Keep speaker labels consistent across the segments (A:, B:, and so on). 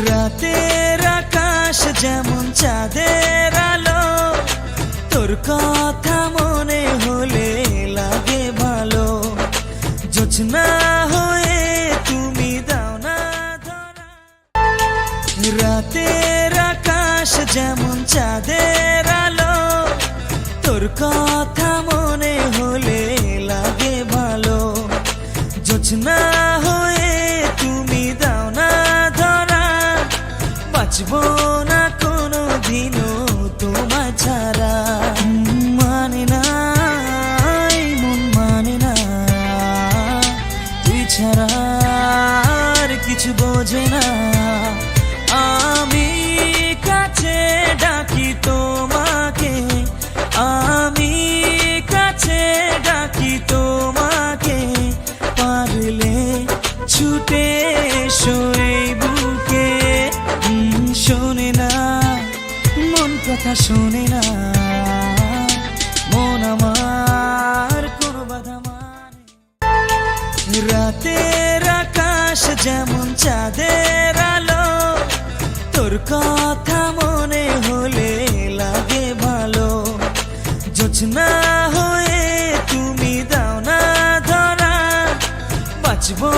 A: রাতের আকাশ যেমন চাঁদের আলো, তোর কথা মনে হলে লাগে ভালো। যোচনা হয়ে তুমি দাও না রাতের আকাশ যেমন চাঁদের আলো, তোর কথা মনে হলে লাগে ভালো। যোচনা আর কিছু বোঝে না। আমি কাছে ডাকি তোমাকে, আমি কাছে ডাকি তোমাকে। পারলে ছুটে এই বুকে শোনে না, মন কথা শোনে না। রাতের আকাশ যেমন চাঁদের আলো, তোর কথা মনে হলে লাগে ভালো। জোছনা হয়ে তুমি দাও না ধরা, বাঁচবো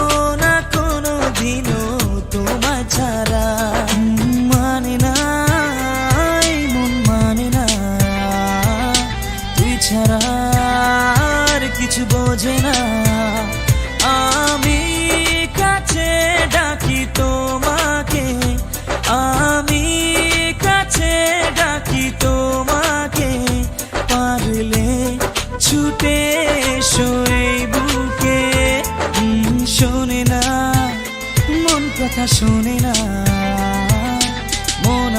A: না কোনো দিনও তোমার ছাড়া। মানে না মন মানে না, তুই ছাড়া আর কিছু বোঝে না। ছুটে শোয়ে বুকে। শোনে না মন কথা শোনে না। মন